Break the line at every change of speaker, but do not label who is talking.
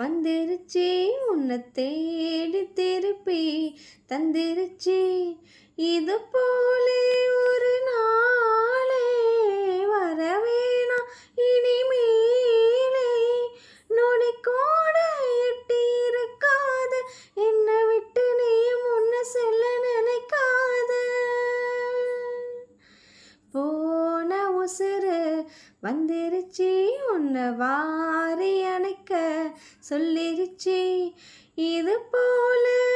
வந்துருச்சு உன்னை தேடி திருப்பி தந்திருச்சு. இது போலே ஒரு நாளே வரவேணா இனிமேலே. நொடி கூட எட்டி இருக்காத என்னை விட்டு நீ முன்ன செல்ல நினைக்காத. போன உசுறு வந்துருச்சு உன்னை வாரிய சொல்லிருச்சு. இது போல